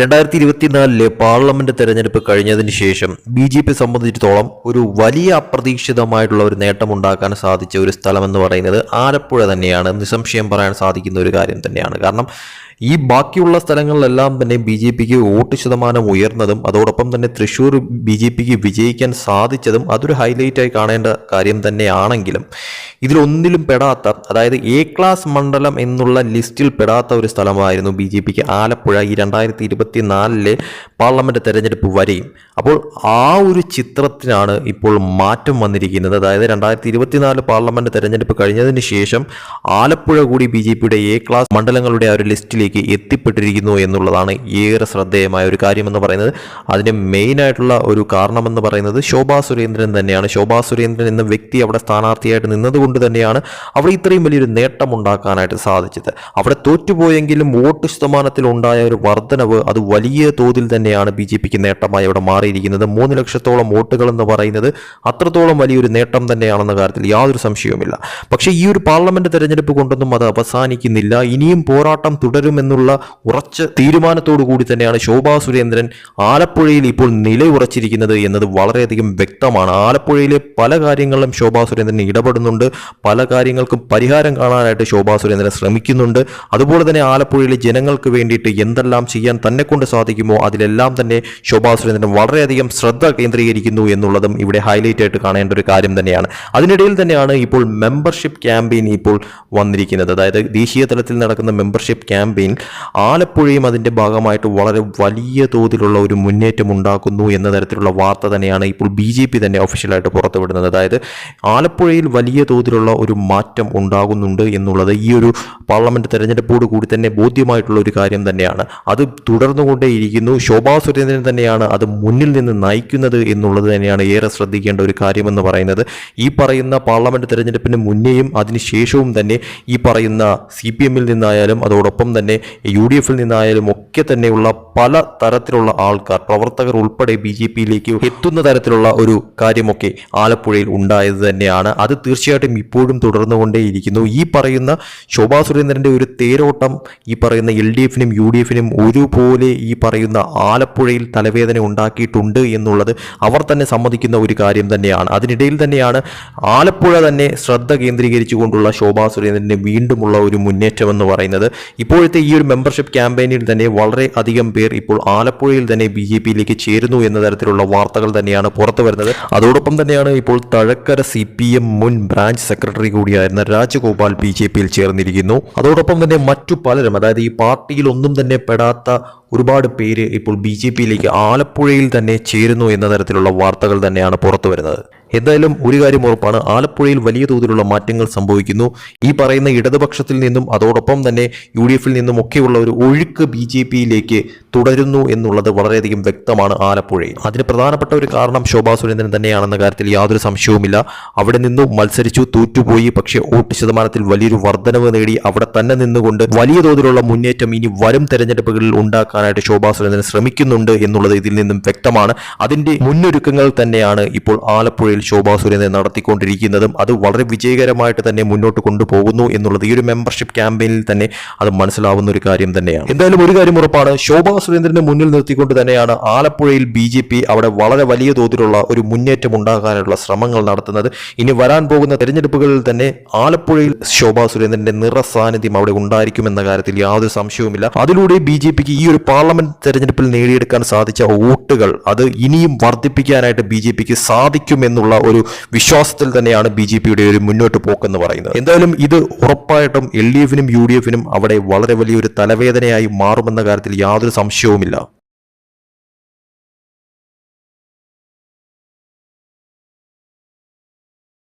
രണ്ടായിരത്തി ഇരുപത്തിനാലിലെ പാർലമെന്റ് തെരഞ്ഞെടുപ്പ് കഴിഞ്ഞതിന് ശേഷം ബി ജെ പി സംബന്ധിച്ചിടത്തോളം ഒരു വലിയ അപ്രതീക്ഷിതമായിട്ടുള്ള ഒരു നേട്ടം ഉണ്ടാക്കാൻ സാധിച്ച ഒരു സ്ഥലമെന്ന് പറയുന്നത് ആലപ്പുഴ തന്നെയാണ്. നിസ്സംശയം പറയാൻ സാധിക്കുന്ന ഒരു കാര്യം തന്നെയാണ്. കാരണം ഈ ബാക്കിയുള്ള സ്ഥലങ്ങളിലെല്ലാം തന്നെ ബി ജെ പിക്ക് വോട്ട് ശതമാനം ഉയർന്നതും അതോടൊപ്പം തന്നെ തൃശ്ശൂർ ബി ജെ പിക്ക് വിജയിക്കാൻ സാധിച്ചതും അതൊരു ഹൈലൈറ്റായി കാണേണ്ട കാര്യം തന്നെയാണെങ്കിലും ഇതിലൊന്നിലും പെടാത്ത അതായത് എ ക്ലാസ് മണ്ഡലം എന്നുള്ള ലിസ്റ്റിൽ പെടാത്ത ഒരു സ്ഥലമായിരുന്നു ബി ജെ പിക്ക് ആലപ്പുഴ ഈ രണ്ടായിരത്തി ഇരുപത്തി നാലിലെ പാർലമെന്റ് തെരഞ്ഞെടുപ്പ് വരെയും. അപ്പോൾ ആ ഒരു ചിത്രത്തിനാണ് ഇപ്പോൾ മാറ്റം വന്നിരിക്കുന്നത്. അതായത് രണ്ടായിരത്തി ഇരുപത്തിനാല് പാർലമെന്റ് തെരഞ്ഞെടുപ്പ് കഴിഞ്ഞതിന് ശേഷം ആലപ്പുഴ കൂടി ബി ജെ പിയുടെ എ ക്ലാസ് മണ്ഡലങ്ങളുടെ ആ ഒരു ലിസ്റ്റിലേക്ക് എത്തിപ്പെട്ടിരിക്കുന്നു എന്നുള്ളതാണ് ഏറെ ശ്രദ്ധേയമായ ഒരു കാര്യമെന്ന് പറയുന്നത്. അതിന് മെയിനായിട്ടുള്ള ഒരു കാരണമെന്ന് പറയുന്നത് ശോഭാ സുരേന്ദ്രൻ തന്നെയാണ്. ശോഭാ സുരേന്ദ്രൻ എന്ന വ്യക്തി അവിടെ സ്ഥാനാർത്ഥിയായിട്ട് നിന്നതുകൊണ്ട് തന്നെയാണ് അവിടെ ഇത്രയും വലിയൊരു നേട്ടം ഉണ്ടാക്കാനായിട്ട് സാധിച്ചത്. അവിടെ തോറ്റുപോയെങ്കിലും വോട്ട് ശതമാനത്തിൽ ഉണ്ടായ ഒരു വർധനവ് അത് വലിയ തോതിൽ തന്നെയാണ് ബി ജെ പിക്ക് നേട്ടമായി അവിടെ മാറിയിരിക്കുന്നത്. മൂന്ന് ലക്ഷത്തോളം വോട്ടുകൾ എന്ന് പറയുന്നത് അത്രത്തോളം വലിയൊരു നേട്ടം തന്നെയാണെന്ന കാര്യത്തിൽ യാതൊരു സംശയവുമില്ല. പക്ഷേ ഈ ഒരു പാർലമെന്റ് തെരഞ്ഞെടുപ്പ് കൊണ്ടൊന്നും അത് അവസാനിക്കുന്നില്ല. ഇനിയും പോരാട്ടം തുടരുമെന്നുള്ള ഉറച്ച തീരുമാനത്തോടു കൂടി തന്നെയാണ് ശോഭാ സുരേന്ദ്രൻ ആലപ്പുഴയിൽ ഇപ്പോൾ നിലയുറച്ചിരിക്കുന്നത് എന്നത് വളരെയധികം വ്യക്തമാണ്. ആലപ്പുഴയിലെ പല കാര്യങ്ങളിലും ശോഭാ സുരേന്ദ്രൻ ഇടപെടുന്നുണ്ട്. പല കാര്യങ്ങൾക്കും പരിഹാരം കാണാനായിട്ട് ശോഭാ സുരേന്ദ്രൻ ശ്രമിക്കുന്നുണ്ട്. അതുപോലെ തന്നെ ആലപ്പുഴയിലെ ജനങ്ങൾക്ക് വേണ്ടിയിട്ട് എന്തെല്ലാം ചെയ്യാൻ തന്നെ കൊണ്ട് സാധിക്കുമോ? അതിലെല്ലാം തന്നെ ശോഭാ സുരേന്ദ്രൻ വളരെയധികം ശ്രദ്ധ കേന്ദ്രീകരിക്കുന്നു എന്നുള്ളതും ഇവിടെ ഹൈലൈറ്റ് ആയിട്ട് കാണേണ്ട ഒരു കാര്യം തന്നെയാണ്. അതിനിടയിൽ തന്നെയാണ് ഇപ്പോൾ മെമ്പർഷിപ്പ് ക്യാമ്പയിൻ ഇപ്പോൾ വന്നിരിക്കുന്നത്. അതായത് ദേശീയ തലത്തിൽ നടക്കുന്ന മെമ്പർഷിപ്പ് ക്യാമ്പയിൻ ആലപ്പുഴയും അതിന്റെ ഭാഗമായിട്ട് വളരെ വലിയ തോതിലുള്ള ഒരു മുന്നേറ്റം ഉണ്ടാക്കുന്നു എന്ന തരത്തിലുള്ള വാർത്ത തന്നെയാണ് ഇപ്പോൾ ബി ജെ പി തന്നെ ഒഫീഷ്യലായിട്ട് പുറത്തുവിടുന്നത്. അതായത് ആലപ്പുഴയിൽ വലിയ തോതിലുള്ള ഒരു മാറ്റം ഉണ്ടാകുന്നുണ്ട് എന്നുള്ളത് ഈ ഒരു പാർലമെന്റ് തെരഞ്ഞെടുപ്പോട് കൂടി തന്നെ ബോധ്യമായിട്ടുള്ള ഒരു കാര്യം തന്നെയാണ്. അത് തുടർന്നുകൊണ്ടേയിരിക്കുന്നു ശോഭാ സുരേന്ദ്രൻ തന്നെയാണ് അത് മുന്നിൽ നിന്ന് നയിക്കുന്നത് എന്നുള്ളത് തന്നെയാണ് ഏറെ ശ്രദ്ധിക്കേണ്ട ഒരു കാര്യമെന്ന് പറയുന്നത്. ഈ പറയുന്ന പാർലമെന്റ് തെരഞ്ഞെടുപ്പിന് മുന്നേയും അതിനുശേഷവും തന്നെ ഈ പറയുന്ന സി പി എമ്മിൽ നിന്നായാലും അതോടൊപ്പം തന്നെ യു ഡി എഫിൽ നിന്നായാലും ഒക്കെ തന്നെയുള്ള പല തരത്തിലുള്ള ആൾക്കാർ പ്രവർത്തകർ ഉൾപ്പെടെ ബി ജെ പിയിലേക്ക് എത്തുന്ന തരത്തിലുള്ള ഒരു കാര്യമൊക്കെ ആലപ്പുഴയിൽ ഉണ്ടായത് തന്നെയാണ്. അത് തീർച്ചയായിട്ടും ഇപ്പോഴും തുടർന്നുകൊണ്ടേയിരിക്കുന്നു. ഈ പറയുന്ന ശോഭാ സുരേന്ദ്രന്റെ ഒരു തേരോട്ടം ഈ പറയുന്ന എൽ ഡി എഫിനും യു ഡി എഫിനും ഒരുപോലെ ഈ പറയുന്ന ആലപ്പുഴയിൽ തലവേദന ഉണ്ടാക്കിയിട്ടുണ്ട് എന്നുള്ളത് അവർ തന്നെ സമ്മതിക്കുന്ന ഒരു കാര്യം തന്നെയാണ്. അതിനിടയിൽ തന്നെയാണ് ആലപ്പുഴ തന്നെ ശ്രദ്ധ കേന്ദ്രീകരിച്ചുകൊണ്ടുള്ള ശോഭാ സുരേന്ദ്രന്റെ വീണ്ടുമുള്ള ഒരു മുന്നേറ്റം എന്ന് പറയുന്നത്. ഇപ്പോഴത്തെ ഈ ഒരു മെമ്പർഷിപ്പ് ക്യാമ്പയിനിൽ തന്നെ വളരെ അധികം പേർ ഇപ്പോൾ ആലപ്പുഴയിൽ തന്നെ ബി ജെ പിയിലേക്ക് ചേരുന്നു എന്ന തരത്തിലുള്ള വാർത്തകൾ തന്നെയാണ് പുറത്തു വരുന്നത്. അതോടൊപ്പം തന്നെയാണ് ഇപ്പോൾ തഴക്കര സി പി എം മുൻ ബ്രാഞ്ച് സെക്രട്ടറി കൂടിയായിരുന്ന രാജഗോപാൽ ബി ജെ പിയിൽ ചേർന്നിരിക്കുന്നു. അതോടൊപ്പം തന്നെ മറ്റു പലരും അതായത് ഈ പാർട്ടിയിൽ ഒന്നും തന്നെ പെടാത്ത ഒരുപാട് പേര് ഇപ്പോൾ ബി ജെ പിയിലേക്ക് ആലപ്പുഴയിൽ തന്നെ ചേരുന്നു എന്ന തരത്തിലുള്ള വാർത്തകൾ തന്നെയാണ് പുറത്തു വരുന്നത് എന്തായാലും ഒരു കാര്യം ഉറപ്പാണ്. ആലപ്പുഴയിൽ വലിയ തോതിലുള്ള മാറ്റങ്ങൾ സംഭവിക്കുന്നു. ഈ പറയുന്ന ഇടതുപക്ഷത്തിൽ നിന്നും അതോടൊപ്പം തന്നെ യു ഡി എഫിൽ നിന്നും ഒക്കെയുള്ള ഒരു ഒഴുക്ക് ബി ജെ പിയിലേക്ക് തുടരുന്നു എന്നുള്ളത് വളരെയധികം വ്യക്തമാണ് ആലപ്പുഴയിൽ. അതിന് പ്രധാനപ്പെട്ട ഒരു കാരണം ശോഭാ സുരേന്ദ്രൻ തന്നെയാണെന്ന കാര്യത്തിൽ യാതൊരു സംശയവുമില്ല. അവിടെ നിന്നും മത്സരിച്ചു തോറ്റുപോയി. പക്ഷേ വോട്ട് ശതമാനത്തിൽ വലിയൊരു വർധനവ് നേടി അവിടെ തന്നെ നിന്നുകൊണ്ട് വലിയ തോതിലുള്ള മുന്നേറ്റം ഇനി വരും തെരഞ്ഞെടുപ്പുകളിൽ ഉണ്ടാക്കാനായിട്ട് ശോഭാ സുരേന്ദ്രൻ ശ്രമിക്കുന്നുണ്ട് എന്നുള്ളത് ഇതിൽ നിന്നും വ്യക്തമാണ്. അതിന്റെ മുന്നൊരുക്കങ്ങൾ തന്നെയാണ് ഇപ്പോൾ ആലപ്പുഴയിൽ ശോഭാ സുരേന്ദ്രൻ നടത്തിക്കൊണ്ടിരിക്കുന്നതും അത് വളരെ വിജയകരമായിട്ട് തന്നെ മുന്നോട്ട് കൊണ്ടുപോകുന്നു എന്നുള്ളത് ഈ ഒരു മെമ്പർഷിപ്പ് ക്യാമ്പയിനിൽ തന്നെ അത് മനസ്സിലാവുന്ന ഒരു കാര്യം തന്നെയാണ്. എന്തായാലും ഒരു കാര്യം ഉറപ്പാണ് ശോഭാ സുരേന്ദ്രനെ മുന്നിൽ നിർത്തിക്കൊണ്ട് തന്നെയാണ് ആലപ്പുഴയിൽ ബി ജെ പി അവിടെ വളരെ വലിയ തോതിലുള്ള ഒരു മുന്നേറ്റം ഉണ്ടാകാനുള്ള ശ്രമങ്ങൾ നടത്തുന്നത്. ഇനി വരാൻ പോകുന്ന തെരഞ്ഞെടുപ്പുകളിൽ തന്നെ ആലപ്പുഴയിൽ ശോഭാ സുരേന്ദ്രന്റെ നിറ സാന്നിധ്യം അവിടെ ഉണ്ടായിരിക്കുമെന്ന കാര്യത്തിൽ യാതൊരു സംശയവുമില്ല. അതിലൂടെ ബി ജെ പിക്ക് ഈ ഒരു പാർലമെന്റ് തെരഞ്ഞെടുപ്പിൽ നേടിയെടുക്കാൻ സാധിച്ച വോട്ടുകൾ അത് ഇനിയും വർദ്ധിപ്പിക്കാനായിട്ട് ബി ജെ പിക്ക് സാധിക്കുമെന്നുള്ള ഒരു വിശ്വാസത്തിൽ തന്നെയാണ് ബി ജെ പിയുടെ ഒരു മുന്നോട്ട് പോക്കെന്ന് പറയുന്നത്. എന്തായാലും ഇത് ഉറപ്പായിട്ടും എൽ ഡി എഫിനും യു ഡി എഫിനും അവിടെ വളരെ വലിയൊരു തലവേദനയായി മാറുമെന്ന കാര്യത്തിൽ യാതൊരു സംശയവുമില്ല.